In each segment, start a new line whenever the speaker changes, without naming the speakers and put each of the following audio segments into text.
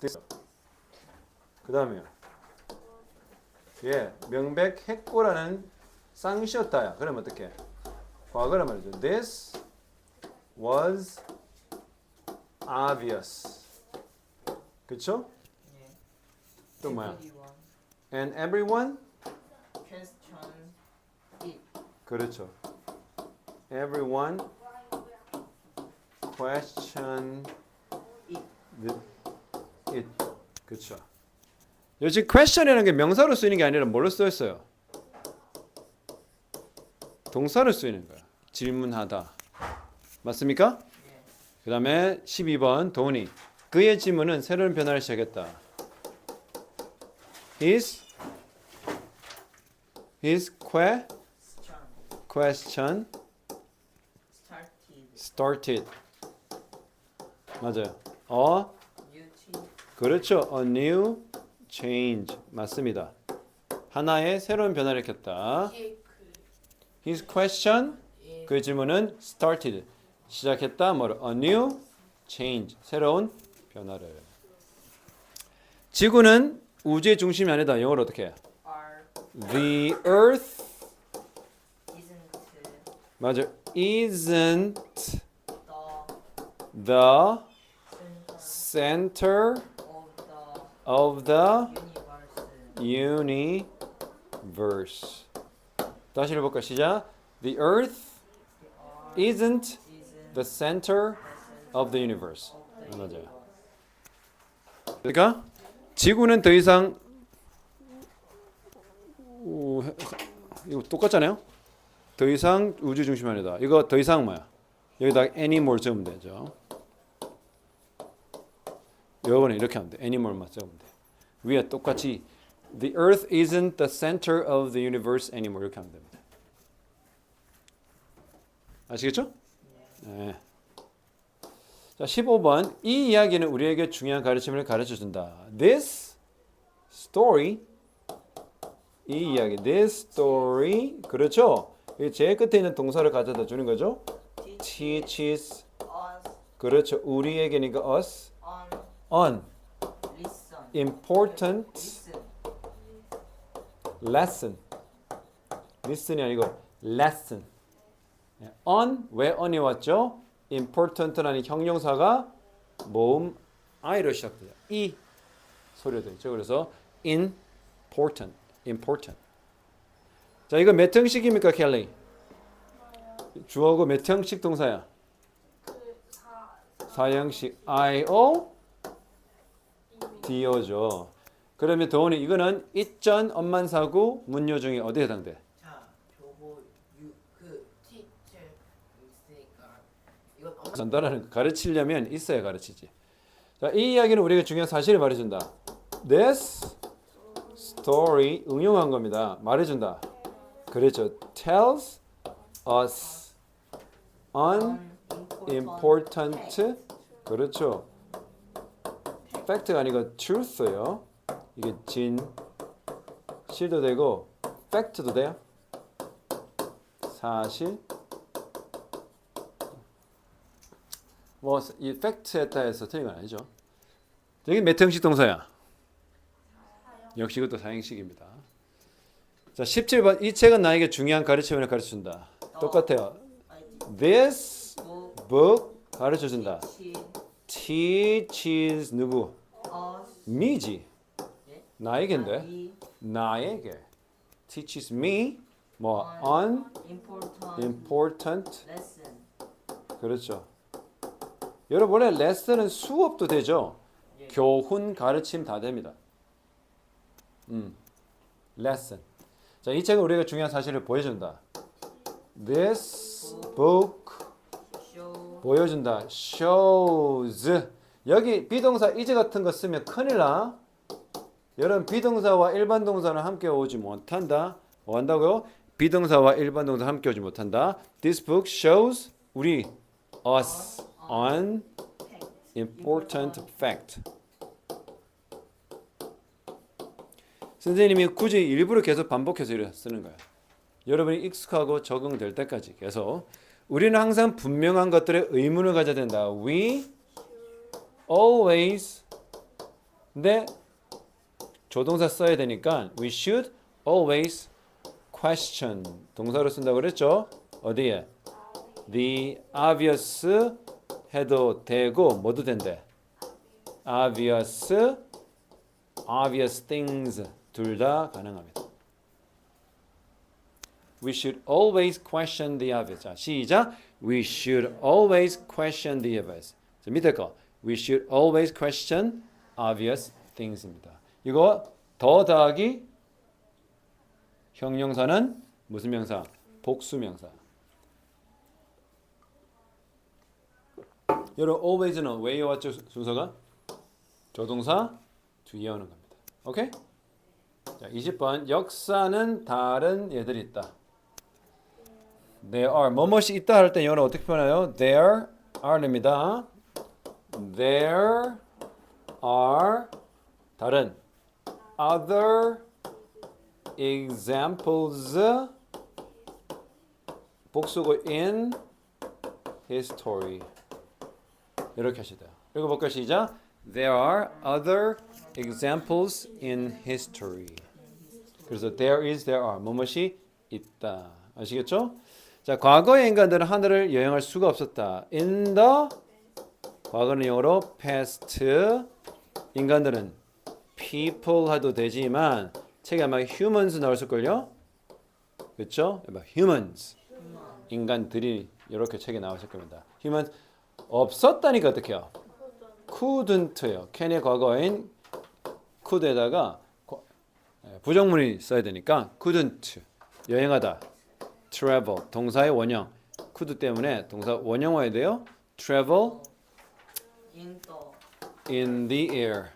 this. 그 다음에 예, 명백했고라는 쌍시였다야. 그러면 어떻게? 과거란 말이죠. This was obvious. 그쵸?
예.
또 뭐야?
everyone
And everyone?
question it.
그렇죠. Everyone question
it.
그렇죠. 여기 question이라는 게 명사로 쓰이는 게 아니라 뭘로 써 있어요? 동사로 쓰이는 거야. 질문하다. 맞습니까?
예.
그다음에 12번 도훈이 그의 질문은 새로운 변화를 시작했다. His his que, question
Started.
started. 맞아요. 어. 그렇죠. A new change 맞습니다. 하나의 새로운 변화를 일으켰다. His question
예.
그의 질문은 started 시작했다. 뭐를 a new change 새로운 변화를. 지구는 우주의 중심이 아니다. 영어로 어떻게 해?
Are
The Earth
isn't
맞아. Isn't
the center of the universe.
다시 해볼까 시작. The Earth isn't the center of the universe. 맞아요. 그러니까 지구는 더 이상 오, 이거 똑같잖아요. 더 이상 우주 중심 아니다. 이거 더 이상 뭐야? 여기다 애니멀 적으면 되죠. 요거는 이렇게 하면 돼. 애니멀만 적으면 돼. 위에 똑같이 The Earth isn't the center of the universe anymore 이렇게 하면 됩니다. 아시겠죠? 네. 자, 15번. 이 이야기는 우리에게 중요한 가르침을 가르쳐 준다. This story 이 이야기 this story 그렇죠? 이 제일 끝에 있는 동사를 가져다 주는 거죠. teaches
us
그렇죠. 우리에게니까 us
on listen
important
listen
lesson listen이 아니고 lesson 네, on 왜 on이 왔죠? important라는 형용사가 모음 i로 시작돼요. 이 소리가 되죠. 그래서 important, important. 자, 이거 몇 형식입니까, 켈리? 주어고 몇 형식 동사야? 사형식 do죠. 그러면 도훈이 이거는 이전 엄만사구 문요 중에 어디에 해당돼?
자 저거 유그 teacher 있으니까 이건 엄
전달하는 거 가르치려면 있어야 가르치지. 자, 이 이야기는 우리에게 중요한 사실을 말해준다. This story 응용한 겁니다. 말해준다. 그렇죠. Tells us unimportant 그렇죠. 팩트가 아니고 truth예요. 이게 진 실도 되고 팩트도 돼요. 사실 뭐이 팩트했다 해서 틀린 건 아니죠. 여기 몇 형식 동사야? 역시 이것도 사형식입니다. 자, 17번 이 책은 나에게 중요한 가르침을 가르쳐준다. 똑같아요. This
book
가르쳐준다.
teach
Teaches 누구? Me지.
예?
나에게인데.
이
나에게. Teaches me 뭐
on important
그렇죠. 여러분 원래 레슨은 수업도 되죠.
예.
교훈, 가르침 다 됩니다. 음, 레슨. 자, 이 책은 우리가 중요한 사실을 보여준다. This book 보여준다. Shows. 여기 비동사 is 같은 거 쓰면 큰일 나. 여러분 비동사와 일반 동사는 함께 오지 못한다. 뭐 한다고요? 비동사와 일반 동사 함께 오지 못한다. This book shows 우리 us on important fact. 선생님이 굳이 일부러 계속 반복해서 쓰는 거예요. 여러분이 익숙하고 적응될 때까지 계속 우리는 항상 분명한 것들에 의문을 가져야 된다. We always 근데 조동사 써야 되니까 we should always question 동사로 쓴다고 그랬죠? 어디에? The obvious 해도 되고 뭐도 된대? obvious obvious things 둘 다 가능합니다. We should always question the obvious. 자, 시작. We should always question the obvious. 자, 밑에 거. We should always question obvious things입니다. 이거 더 더하기 형용사는 무슨 명사? 복수명사. 여러분 always는 왜 왔죠 순서가? 조동사 뒤에 오는 겁니다. 오케이? 자, 20번 역사는 다른 얘들이 있다. There are 뭐뭇이 있다 할 때 영어로 어떻게 표현해요? There are입니다. There are 다른 other examples 복수고 in history 이렇게 하시다. 읽어볼까요? 시작. There are other examples in history. 그래서 there is, there are 뭐뭇이 있다. 아시겠죠? 자, 과거의 인간들은 하늘을 여행할 수가 없었다. In the 과거는 영어로 past 인간들은 people 해도 되지만 책에 아마 humans 나왔을걸요? 그렇죠? humans 인간들이 이렇게 책에 나왔을 겁니다. humans 없었다니까 어떡해요? couldn't요. can의 과거인 could에다가 고- 예, 부정문이 써야 되니까 couldn't 여행하다 travel 동사의 원형 could 때문에 동사 원형 와야 돼요. travel
The
in the air.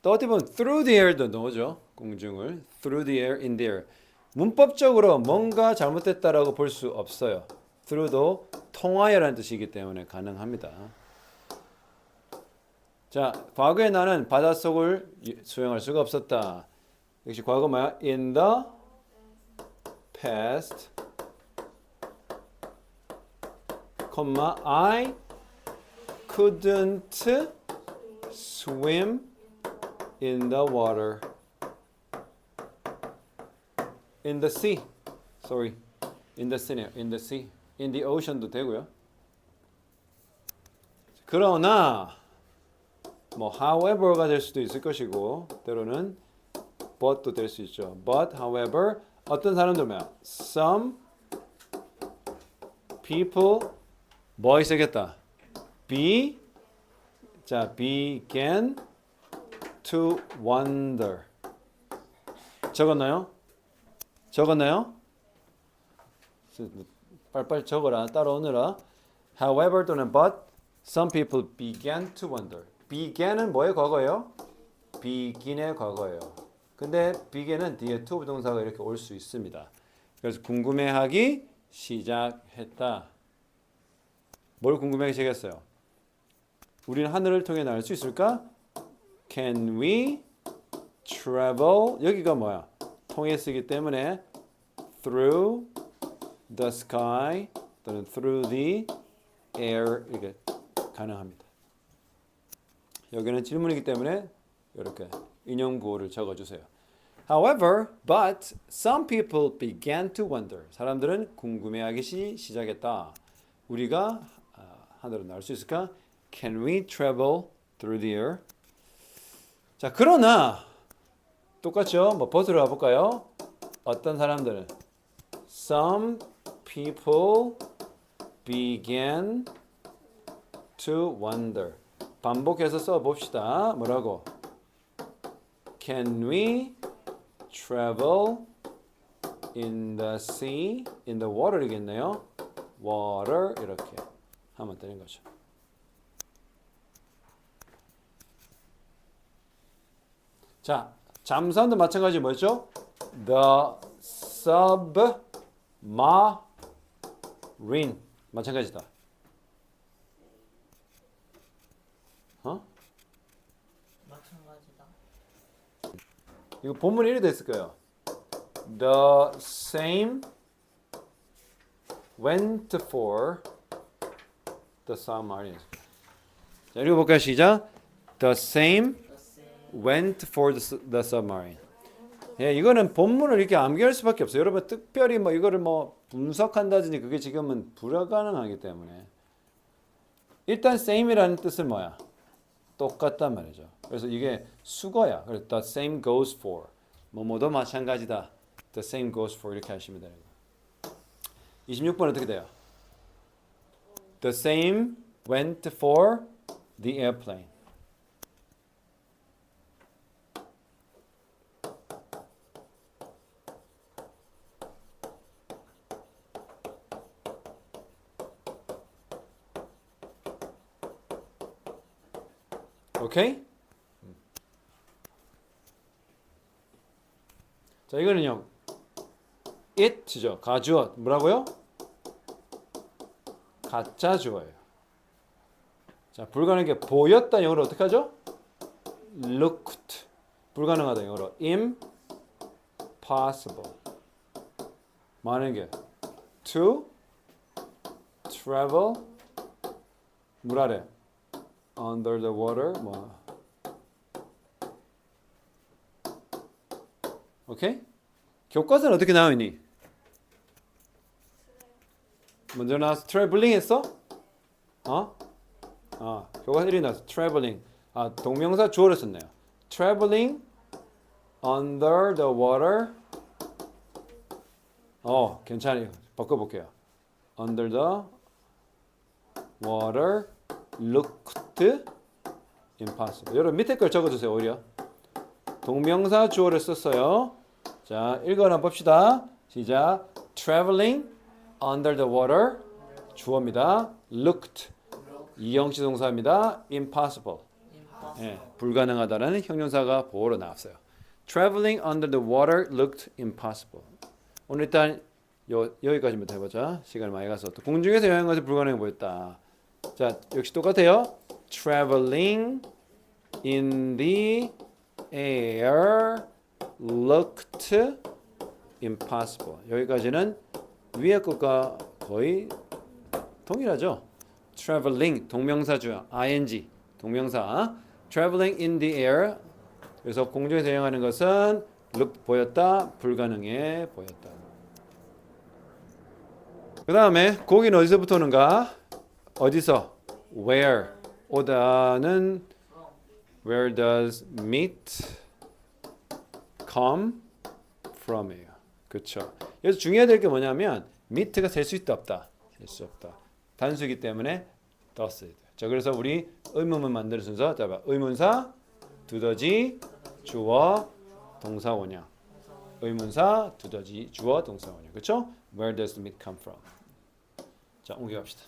또 어떻게 보면 through the air도 넣어줘 공중을 through the air, in the air. 문법적으로 뭔가 잘못됐다라고 볼 수 없어요. through도 통하여라는 뜻이기 때문에 가능합니다. 자, 과거에 나는 바닷속을 수영할 수가 없었다. 역시 과거 뭐야? In the past, comma I couldn't swim in the water. In the sea. Sorry. In the sea. In the sea. In the ocean도 되고요. 그러나 뭐 however가 될 수도 있을 것이고 때로는 but도 될 수 있죠. But however 어떤 사람들 뭐야? Some people 뭐 있겠다. be 자 began to wonder 적었나요? 적었나요? 빨빨 적어라 따라오느라 however 또는 but some people began to wonder began은 뭐의 과거예요? begin의 과거예요 근데 begin은 뒤에 to 부동사가 이렇게 올 수 있습니다 그래서 궁금해하기 시작했다 뭘 궁금해하기 시작했어요? 우리는 하늘을 통해 날 수 있을까? Can we travel? 여기가 뭐야? 통해 쓰기 때문에 through the sky 또는 through the air 이게 가능합니다. 여기는 질문이기 때문에 이렇게 인용 구호를 적어주세요. However, but some people began to wonder. 사람들은 궁금해하기 시- 시작했다. 우리가 아, 하늘을 날수 있을까? Can we travel through the air? 자, 그러나 똑같죠? 뭐 버스로 가볼까요? 어떤 사람들은 some people began to wonder. 반복해서 써봅시다. 뭐라고? Can we travel in the sea? in the water이겠네요. water 이렇게 하면 되는 거죠. 자, 잠수함도 마찬가지 뭐죠? The submarine 마찬가지다. 어?
마찬가지다.
이거 본문이 이렇게 됐을 거예요. The same went for the submarine. 자, 읽어볼까요? 시작. The same went for the, the submarine. 예, 이거는 본문을 이렇게 암기할 수밖에 없어요. 여러분 특별히 뭐 이거를 뭐 분석한다든지 그게 지금은 불가능하기 때문에 일단 same이라는 뜻은 뭐야? 똑같단 말이죠. 그래서 이게 수거야. 그래서 the same goes for 뭐뭐도 마찬가지다. The same goes for 이렇게 하시면 되는 거. 26번 어떻게 돼요? The same went for the airplane. 오케이? 자, 이거는요. it죠. 가주어. 뭐라고요? 가짜 주어예요. 자, 불가능한 게 보였다 영어로 어떻게 하죠? looked. 불가능하다 영어로 impossible. 많은 게 to travel 물 아래 under the water 뭐 오케이? 교과서는 어떻게 나오니? 먼저 나와서 트래블링 했어? 어? 아, 교과서 1이 나왔어. 트래블링. 아, 동명사 주어를 썼네요. traveling under the water. 어, 괜찮아요. 바꿔 볼게요. under the water looked impossible. 여러분 밑에 걸 적어 주세요. 오히려 동명사 주어를 썼어요. 자, 읽어 나 봅시다. 시작. Traveling under the water 주어입니다. Looked 이형식 동사입니다. Impossible. 예, 불가능하다라는 형용사가 보호로 나왔어요. Traveling under the water looked impossible. 오늘 일단 요, 여기까지부터 해보자. 시간 많이 가서 또 공중에서 것이 불가능해 보였다. 자, 역시 똑같아요. Traveling in the air looked impossible. 여기까지는 위에 것과 거의 동일하죠. Traveling 동명사죠. ing 동명사. Traveling in the air. 그래서 공중에서 여행하는 것은 look 보였다, 불가능해 보였다. 그 다음에 거기는 어디서부터 오는가? 어디서? Where? 오다는
From.
Where does meat come from이에요. 그렇죠. 여기서 중요해야 될 게 뭐냐면 meat가 셀 수 있다 없다. 셀 수 없다. 단수이기 때문에 does. 자 그래서 우리 의문문 만드는 순서 자 봐. 의문사 두더지 주어 동사 원형. 의문사 두더지 주어 동사 원형. 그렇죠? Where does the meat come from? 자 옮겨갑시다.